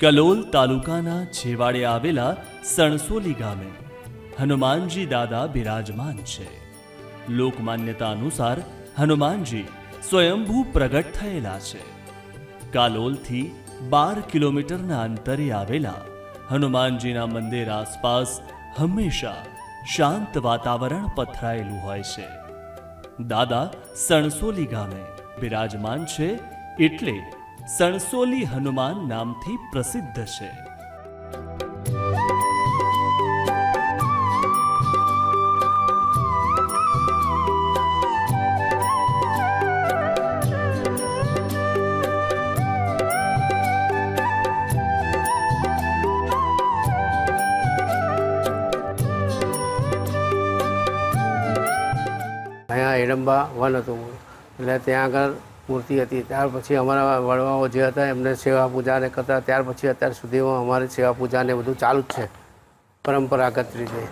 કલોલ તાલુકાના છેવાડે આવેલા સણસોલી ગામે હનુમાનજી દાદા બિરાજમાન છે. લોકમાન્યતા અનુસાર હનુમાનજી સ્વયંભૂ પ્રગટ થયેલા છે. કાલોલથી બાર કિલોમીટરના અંતરે આવેલા હનુમાનજીના મંદિર આસપાસ હંમેશા શાંત વાતાવરણ પથરાયેલું હોય છે. દાદા સણસોલી ગામે બિરાજમાન છે એટલે સણસોલી હનુમાન નામથી પ્રસિદ્ધ છે. અહીંયા એરંબા વન હતું. એટલે ત્યાં આગળ મૂર્તિ હતી. ત્યાર પછી અમારા વડવાઓ જે હતા એમને સેવા પૂજાને કરતા ત્યાર પછી અત્યાર સુધીમાં અમારી સેવા પૂજાને બધું ચાલુ જ છે. પરંપરાગત રીતે.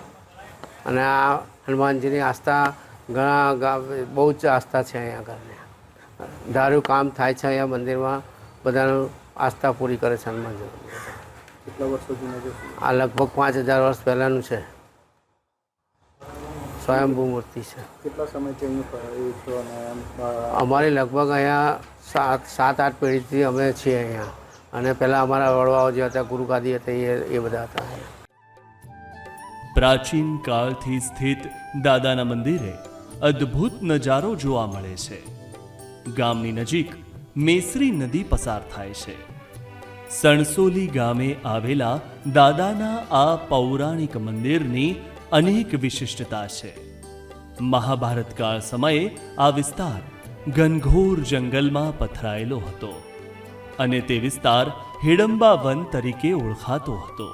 અને આ હનુમાનજીની આસ્થા ઘણા બહુ જ આસ્થા છે અહીંયા આગળ ધાર્યું કામ થાય છે અહીંયા મંદિરમાં. બધાનું આસ્થા પૂરી કરે છે હનુમાનજી. કેટલા વર્ષો આ લગભગ પાંચ હજાર વર્ષ પહેલાંનું છે. સ્વયંભૂ મૂર્તિ છે. કેટલા સમયથી અહીંયા અમારી લગભગ અહીંયા સાત સાત આઠ પેઢીથી અમે છીએ અહીંયા. અને પહેલાં અમારા વડવાઓ જે હતા ગુરુગાદી હતા એ એ બધા હતા પ્રાચીન કાળથી સ્થિત દાદાના મંદિરે અદ્ભુત નજારો જોવા મળે છે. ગામની નજીક મેસરી નદી પસાર થાય છે. સણસોલી ગામે આવેલા દાદાના આ પૌરાણિક મંદિરની અનેક વિશિષ્ટતા છે. મહાભારત કાળ સમયે આ વિસ્તાર ઘનઘોર જંગલમાં પથરાયેલો હતો અને તે વિસ્તાર હિડમ્બા વન તરીકે ઓળખાતો હતો.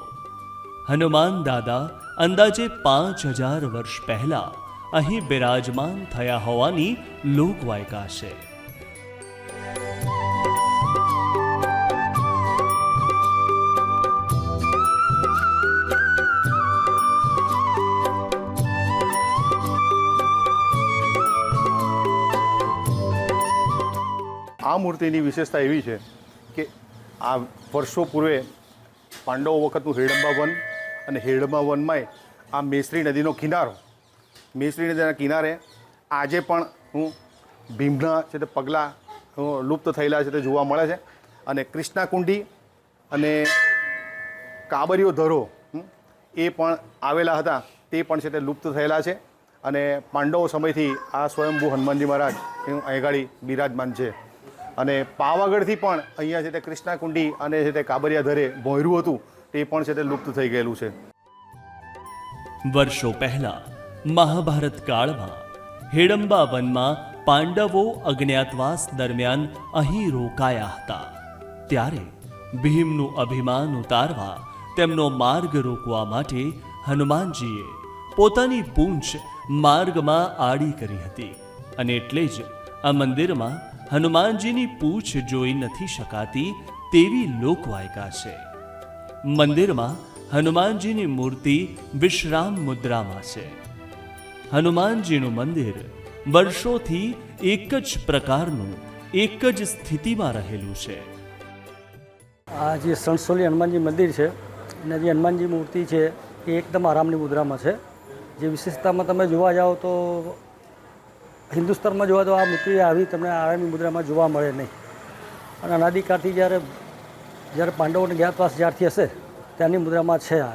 હનુમાન દાદા અંદાજે પાંચ હજાર વર્ષ પહેલા અહીં બિરાજમાન થયા હોવાની લોકવાયકા છે. આ મૂર્તિની વિશેષતા એવી છે કે આ વર્ષો પૂર્વે પાંડવો વખતનું હિડંબા વન અને હિડંબા વનમાંય આ મેસરી નદીનો કિનારો મેસરી નદીના કિનારે આજે પણ હું ભીમના છે તે પગલાં લુપ્ત થયેલા છે તે જોવા મળે છે અને કૃષ્ણાકુંડી અને કાબરીઓ ધરો એ પણ આવેલા હતા, તે પણ છે તે લુપ્ત થયેલા છે અને પાંડવો સમયથી આ સ્વયંભૂ હનુમાનજી મહારાજ અહીં આગળ બિરાજમાન છે. અને પાવાગઢથી પણ અહીંયા છે તે કૃષ્ણાકુંડી અને છે તે કાબરિયા ધરે ભોંયરું હતું, તે પણ છે તે લુપ્ત થઈ ગયેલું છે. વર્ષો પહેલા મહાભારત કાળમાં હેડંબા વનમાં પાંડવો અજ્ઞાતવાસ દરમિયાન અહીં રોકાયા હતા. ત્યારે ભીમનું અભિમાન ઉતારવા તેમનો માર્ગ રોકવા માટે હનુમાનજીએ પોતાની પૂંછ માર્ગમાં આડી કરી હતી અને એટલે જ આ મંદિરમાં હનુમાનજીની પૂંછ જોઈ નથી શકાતી તેવી લોકવાયકા છે. મંદિરમાં હનુમાનજીની મૂર્તિ વિશ્રામ મુદ્રામાં છે. હનુમાનજીનું મંદિર વર્ષોથી એક જ પ્રકારનું, એક જ સ્થિતિમાં રહેલું છે. આ જે સણસોલી હનુમાનજી મંદિર છે, અને જે હનુમાનજી મૂર્તિ છે, એ એકદમ આરામની મુદ્રામાં છે. જે વિશેષતામાં તમે જોવા જાઓ તો હિન્દુસ્તાનમાં જોવા તો આ મૂર્તિ આવી, તમને આરામી મુદ્રામાં જોવા મળે નહીં. અને અનાદિકાળથી જ્યારે જ્યારે પાંડવોને જ્ઞાતવાસ જ્યારથી હશે, ત્યાંની મુદ્રામાં છે આ.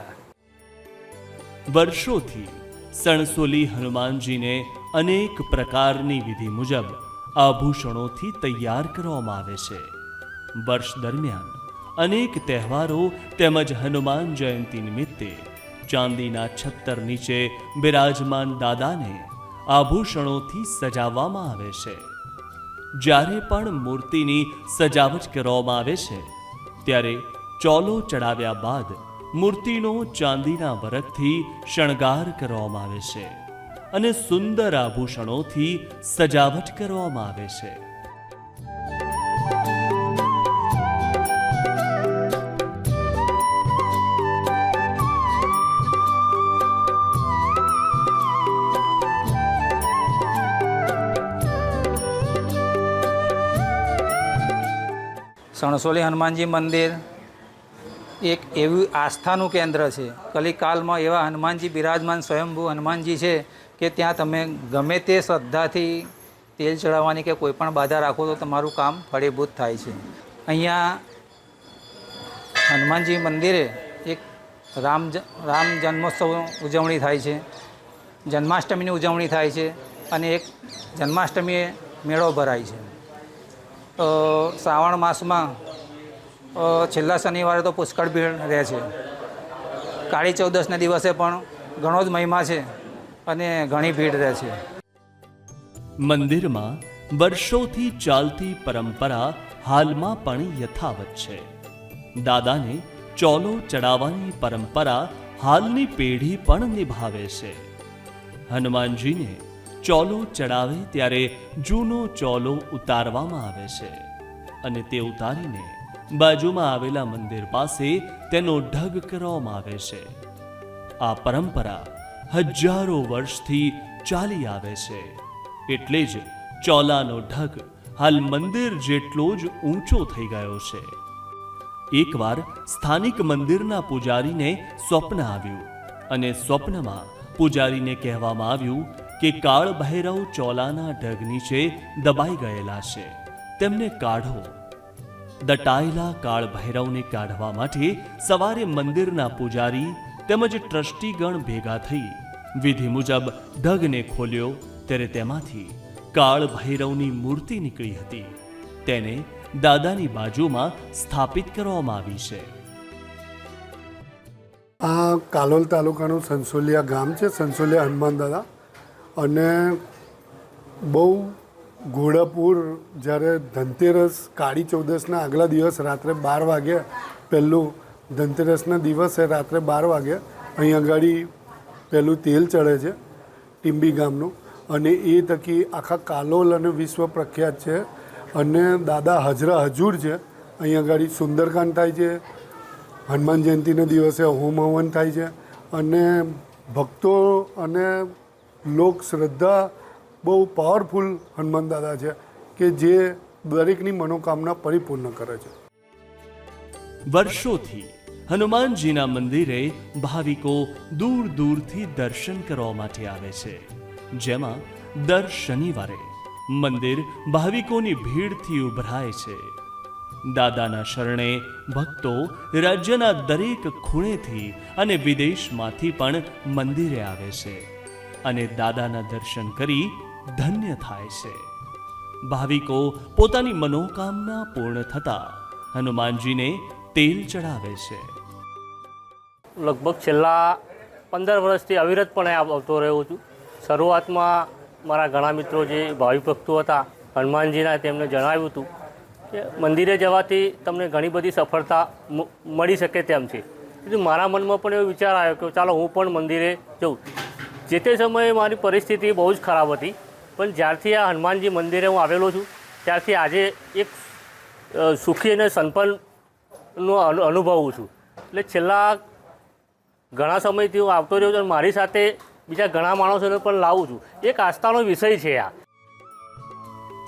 વર્ષોથી સણસોલી હનુમાનજીને અનેક પ્રકારની વિધિ મુજબ આભૂષણોથી તૈયાર કરવામાં આવે છે. વર્ષ દરમિયાન અનેક તહેવારો તેમજ હનુમાન જયંતિ નિમિત્તે ચાંદીના છત્તર નીચે બિરાજમાન દાદાને આભૂષણોથી સજાવવામાં આવે છે. જ્યારે પણ મૂર્તિની સજાવટ કરવામાં આવે છે, ત્યારે ચોલો ચડાવ્યા બાદ મૂર્તિનો ચાંદીના વરખથી શણગાર કરવામાં આવે છે અને સુંદર આભૂષણોથી સજાવટ કરવામાં આવે છે. સણસોલી હનુમાનજી મંદિર એક એવું આસ્થાનું કેન્દ્ર છે. કલિકાલમાં એવા હનુમાનજી બિરાજમાન સ્વયંભૂ હનુમાનજી છે કે ત્યાં તમે ગમે તે શ્રદ્ધાથી તેલ ચડાવવાની કે કોઈ પણ બાધા રાખો તો તમારું કામ ફળીભૂત થાય છે. અહીંયા હનુમાનજી મંદિરે એક રામ રામ જન્મોત્સવ ઉજવણી થાય છે. જન્માષ્ટમીની ઉજવણી થાય છે અને એક જન્માષ્ટમીએ મેળો ભરાય છે. શ્રાવણ માસમાં છેલ્લા શનિવારે તો પુષ્કળ ભીડ રહે છે. કાળી ચૌદસના દિવસે પણ ઘણો જ મહિમા છે અને ઘણી ભીડ રહે છે. મંદિરમાં વર્ષોથી ચાલતી પરંપરા હાલમાં પણ યથાવત છે. દાદાને ચોલો ચડાવવાની પરંપરા હાલની પેઢી પણ નિભાવે છે. હનુમાનજીને ચોલો ચડાવે ત્યારે જૂનો ચોલો ઉતારવામાં આવે છે અને તે ઉતારીને બાજુમાં આવેલા મંદિર પાસે તેનો ઢગ કરવામાં આવે છે. આ પરંપરા હજારો વર્ષથી ચાલી આવે છે. એટલે જ ચોલાનો ઢગ હાલ મંદિર જેટલો જ ઊંચો થઈ ગયો છે. એકવાર સ્થાનિક મંદિરના પૂજારીને સ્વપ્ન આવ્યું અને સ્વપ્નમાં પૂજારીને કહેવામાં આવ્યું કે કાળ ભૈરવ ચોલાના ઢગ નીચે દબાઈ ગયેલા છે. તેમને કાઢો. દટાયેલા કાળ ભૈરવને કાઢવા માટે સવારે મંદિરના પૂજારી તેમજ ટ્રસ્ટીગણ ભેગા થઈ વિધિ મુજબ ઢગને ખોલ્યો ત્યારે તેમાંથી કાળ ભૈરવની મૂર્તિ નીકળી હતી. તેને દાદાની બાજુમાં સ્થાપિત કરવામાં આવી છે. આ કાલોલ તાલુકાનું સંસોલિયા ગામ છે, સંસોલિયા હનુમાન દાદા. અને બહુ ઘોડાપુર જ્યારે ધનતેરસ કાળી ચૌદસના આગલા દિવસ રાત્રે બાર વાગે પહેલું ધનતેરસના દિવસે રાત્રે બાર વાગે અહીં આગળ પહેલું તેલ ચડે છે ટીમ્બી ગામનું. અને એ તકી આખા કાલોલ અને વિશ્વ પ્રખ્યાત છે. અને દાદા હજરા હજૂર છે. અહીં આગળ સુંદરકાંડ થાય છે. હનુમાન જયંતિના દિવસે હોમ હવન થાય છે. અને ભક્તો અને લોક શ્રદ્ધા બહુ પાવરફુલ હનુમાન દાદા છે કે જે દરેકની મનોકામના પરિપૂર્ણ કરે છે. વર્ષોથી હનુમાનજીના મંદિરે ભાવિકો દૂર દૂરથી દર્શન કરવા માટે આવે છે. જેમાં દર શનિવારે મંદિર ભાવિકોની ભીડથી ઉભરાય છે. દાદાના શરણે ભક્તો રાજ્યના દરેક ખૂણેથી અને વિદેશમાંથી પણ મંદિરે આવે છે. અને દાદાના દર્શન કરી ધન્ય થાય છે. ભાવિકો પોતાની મનોકામના પૂર્ણ થતા હનુમાનજીને તેલ ચડાવે છે. લગભગ છેલ્લા પંદર વર્ષથી અવિરતપણે આવતો રહ્યો છું. શરૂઆતમાં મારા ઘણા મિત્રો જે ભાવિ ભક્તો હતા, હનુમાનજીના તેમને જણાવ્યું હતું કે મંદિરે જવાથી તમને ઘણી બધી સફળતા મળી શકે તેમ છે. મારા મનમાં પણ એવો વિચાર આવ્યો કે ચાલો હું પણ મંદિરે જઉં. જે તે સમયે મારી પરિસ્થિતિ બહુ જ ખરાબ હતી. પણ જ્યારથી આ હનુમાનજી મંદિરે હું આવેલો છું, ત્યારથી આજે એક સુખી અને સંપન્નનો અનુ- અનુભવું છું. એટલે છેલ્લા ઘણા સમયથી હું આવતો રહ્યો છું અને મારી સાથે બીજા ઘણા માણસોને પણ લાવું છું. એક આસ્થાનો વિષય છે આ.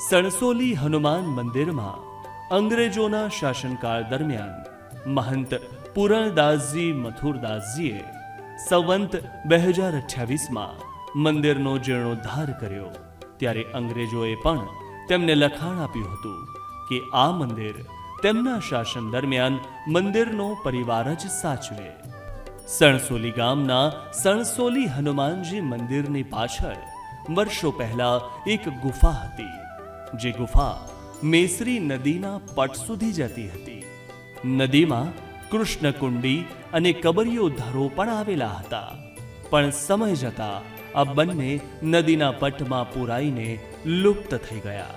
સણસોલી હનુમાન મંદિરમાં અંગ્રેજોના શાસનકાળ દરમિયાન મહંત પૂરણદાસજી મથુરદાસજીએ સંવંત બે હજાર અઠ્યાવીસમાં મંદિરનો જીર્ણોદ્ધાર કર્યો. ત્યારે અંગ્રેજોએ પણ તેમને લખાણ આપ્યું હતું કે આ મંદિર તેમના શાસન દરમિયાન મંદિરનો પરિવાર જ સાચવે. સણસોલી ગામના સણસોલી હનુમાનજી મંદિરની પાછળ વર્ષો પહેલા એક ગુફા હતી, જે ગુફા મેસરી નદીના પટ સુધી જતી હતી. નદીમાં કૃષ્ણકુંડી અને કબરીઓ ધરો પણ આવેલા હતા. પણ સમય જતા આ બંને નદીના પટમાં પુરાઈને લુપ્ત થઈ ગયા.